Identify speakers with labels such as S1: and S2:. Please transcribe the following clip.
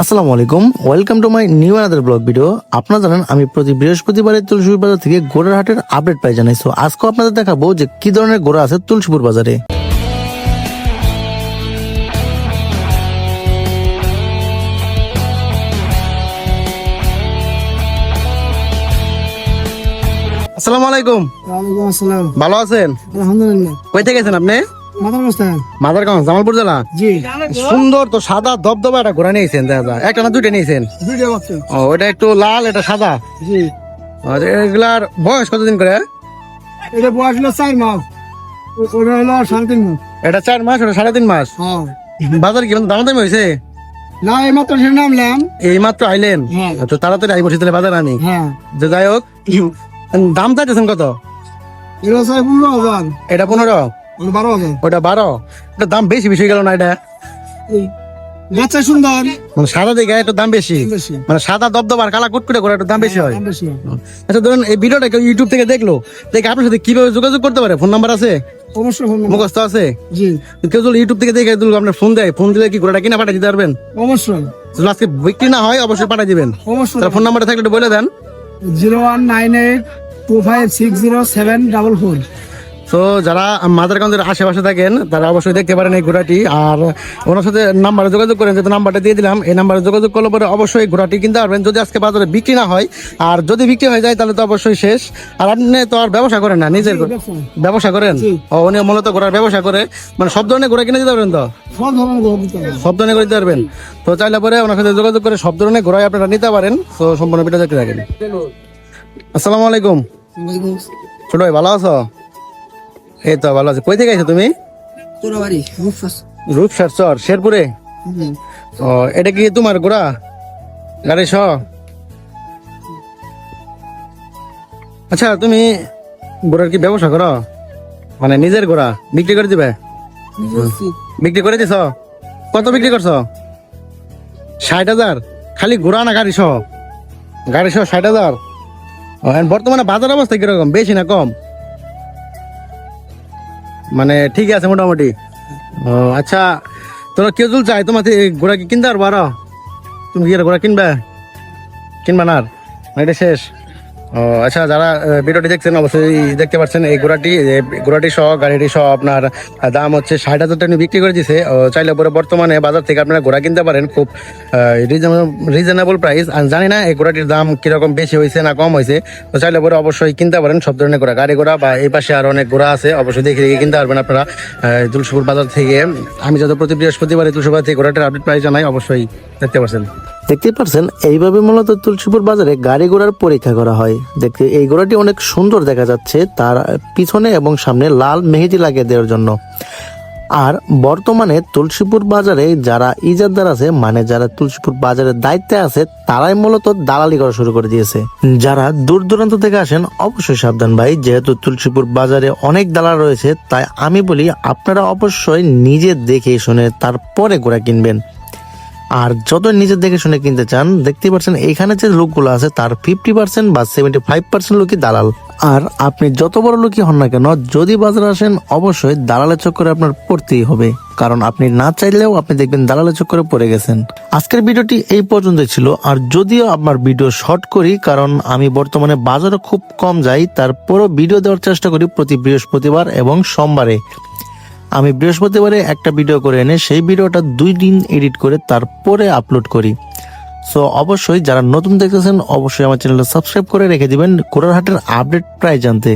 S1: আসসালামু আলাইকুম। Welcome to my new another blog video আপনারা জানেন আমি প্রতি বৃহস্পতিবারে তুলসীপুর বাজার থেকে গোড়ার হাটের আপডেট পাই জানাই। সো আজকেও আপনাদের দেখাবো যে কি ধরনের গোড়া আছে তুলসীপুর বাজারে। আসসালামু আলাইকুম।
S2: ওয়ালাইকুম আসসালাম।
S1: ভালো আছেন?
S2: আলহামদুলিল্লাহ।
S1: কই থেকে গেছেন আপনি? জামালপুর জেলা?
S2: জি।
S1: সুন্দর তো সাদা দবদবা একটা ঘোড়া নিয়েছেন যায় একটা না দুইটা নিয়েছেন? ও এটা একটু লাল এটা সাদা?
S2: জি।
S1: এগুলার বয়স কতদিন করে?
S2: এটা বয়স হলো চার মাস। ওটা হলো সাড়ে তিন মাস।
S1: এটা চার মাস ওটা সাড়ে তিন মাস? বাজার কি দাম দামি হয়েছে?
S2: না এই মাত্র সে নামলাম।
S1: এই মাত্র আইলেন?
S2: হ্যাঁ।
S1: তো তাড়াতাড়ি বাজার আমি
S2: হ্যাঁ।
S1: যে যাই হোক দাম চাইতেছেন কত?
S2: এটা পনেরো? ওটা বারো হাজার।
S1: ওটা বারো? এটা দাম বেশি বেশি হয়ে গেল না এটা?
S2: বাচ্চা সুন্দর।
S1: মানে সাদা দিকে একটু দাম বেশি। মানে সাদা দবদবার কালা কুটকুটে করে একটু দাম বেশি হয় আচ্ছা ধরুন এই ভিডিওটা কেউ ইউটিউব থেকে দেখল দেখে আপনার সাথে কীভাবে যোগাযোগ করতে পারে? ফোন নাম্বার আছে?
S2: অবশ্যই
S1: মুখস্থ আছে?
S2: জি।
S1: কেউ যদি ইউটিউব থেকে দেখে যদি আপনার ফোন দেয় ফোন দিলে কি ঘোড়াটা কিনা পাঠিয়ে দিতে পারবেন?
S2: অবশ্যই।
S1: যদি আজকে বিক্রি না হয় অবশ্যই পাঠিয়ে দিবেন।
S2: অবশ্যই।
S1: ফোন নাম্বারটা থাকলে একটু বলে দেন।
S2: Zero one nine eight two five six zero seven double four.
S1: তো যারা মাদারগঞ্জের আশেপাশে থাকেন তারা অবশ্যই দেখতে পারেন এই ঘোড়াটি। আর ওনার সাথে নাম্বারে যোগাযোগ করেন যেহেতু নাম্বারটা দিয়ে দিলাম এই নাম্বারে যোগাযোগ করলে পরে অবশ্যই ঘোড়াটি কিনতে পারবেন। যদি আজকে বাজারে বিক্রি না হয় আর যদি বিক্রি হয়ে যায় তাহলে তো অবশ্যই শেষ। আর আপনি তো আর ব্যবসা করেন না নিজের ব্যবসা। করেন? ও উনি মূলত ঘোড়ার ব্যবসা করে। মানে সব ধরনের ঘোড়া কিনে দিতে পারবেন তো?
S2: সব ধরনের
S1: করে দিতে পারবেন? তো চাইলে পরে ওনার সাথে যোগাযোগ করে সব ধরনের ঘোড়াই আপনারা নিতে পারেন। তো সম্পূর্ণ ভিডিও দেখতে থাকেন। আসসালামু আলাইকুম। ছোট ভাই ভালো আছো? এই তো ভালো আছে। কই থেকে আইছো তুমি?
S2: তোরা বাড়ি
S1: রূপসার চর শেরপুরে? ও এটা কি তোমার গোড়া গাড়ি স আচ্ছা তুমি গোড়ার কি ব্যবসা করো? মানে নিজের গোড়া বিক্রি করে দিবে? বিক্রি করে দিছ? কত বিক্রি করছ? ষাট হাজার? খালি ঘোড়া না গাড়ি সহ গাড়ি সহ ষাট হাজার? বর্তমানে বাজার অবস্থা কীরকম? বেশি না কম? মানে ঠিক আছে মোটামুটি। ও আচ্ছা তোরা কেউ চুল চাই তোমার ঘোড়া কি কিনতে পারব আরও? তুমি কি ঘোড়া কিনবে? কিনবা না আর? না, এটা শেষ। আচ্ছা যারা ভিডিওটি দেখছেন অবশ্যই দেখতে পাচ্ছেন এই ঘোড়াটি ঘোড়াটি সহ গাড়িটি সহ আপনার দাম হচ্ছে ষাট হাজার টাকা বিক্রি করে ও, চাইলে পরে বর্তমানে বাজার থেকে আপনারা ঘোড়া কিনতে পারেন। খুব রিজনেবল প্রাইস আর জানি না এই ঘোড়াটির দাম কীরকম বেশি হয়েছে না কম হয়েছে। তো চাইলে পরে অবশ্যই কিনতে পারেন সব ধরনের ঘোড়া। গাড়ি ঘোড়া বা এই পাশে আর অনেক ঘোড়া আছে অবশ্যই দেখে দেখে কিনতে পারবেন আপনারা। তুলসীপুর বাজার থেকে। আমি যত প্রতি বৃহস্পতিবার তুলসীপুর থেকে ঘোড়াটির আপডেট প্রাইস জানাই অবশ্যই দেখতে পাচ্ছেন
S3: দেখতে পারছেন, এইভাবে মূলত তুলসীপুর বাজারে গাড়ি ঘোড়ার পরীক্ষা করা হয়। দেখতে এই ঘোড়াটি অনেক সুন্দর দেখা যাচ্ছে, তার পিছনে এবং সামনে লাল মেহেদি লাগিয়ে দেওয়ার জন্য। আর বর্তমানে তুলসীপুর বাজারে যারা ইজারদার আছে মানে যারা তুলসীপুর বাজারের দায়িত্বে আছে, তারাই মূলত দালালি করা শুরু করে দিয়েছে। যারা দূর দূরান্ত থেকে আসেন, অবশ্যই সাবধান ভাই, যেহেতু তুলসীপুর বাজারে অনেক দালাল রয়েছে, তাই আমি বলি আপনারা অবশ্যই নিজে দেখে শুনে তারপরে ঘোড়া কিনবেন। আর যত নিজের দেখে শুনে কিনতে চান দেখতে পাচ্ছেন এখানে যে লোকগুলো আছে, তার ফিফটি পার্সেন্ট বা সেভেন্টি ফাইভ পার্সেন্ট লোকই দালাল। আর আপনি যত বড় লোকই হন না কেন, যদি বাজারে আসেন, অবশ্যই দালালের চক্করে আপনার পড়তেই হবে। কারণ আপনি না চাইলেও আপনি দেখবেন দালালের চক্করে পড়ে গেছেন। আজকের ভিডিওটি এই পর্যন্ত ছিল। আর যদিও আমার ভিডিও শর্ট করি, কারণ আমি বর্তমানে বাজারে খুব কম যাই তারপরও ভিডিও দেওয়ার চেষ্টা করি প্রতি বৃহস্পতিবার এবং সোমবারে। আমি বৃহস্পতিবারে একটা ভিডিও করে এনে সেই ভিডিওটা দুই দিন এডিট করে তারপরে আপলোড করি। সো অবশ্যই যারা নতুন দেখতেছেন, অবশ্যই আমার চ্যানেলটা সাবস্ক্রাইব করে রেখে দিবেন। কোরারহাটের আপডেট প্রায় জানতে।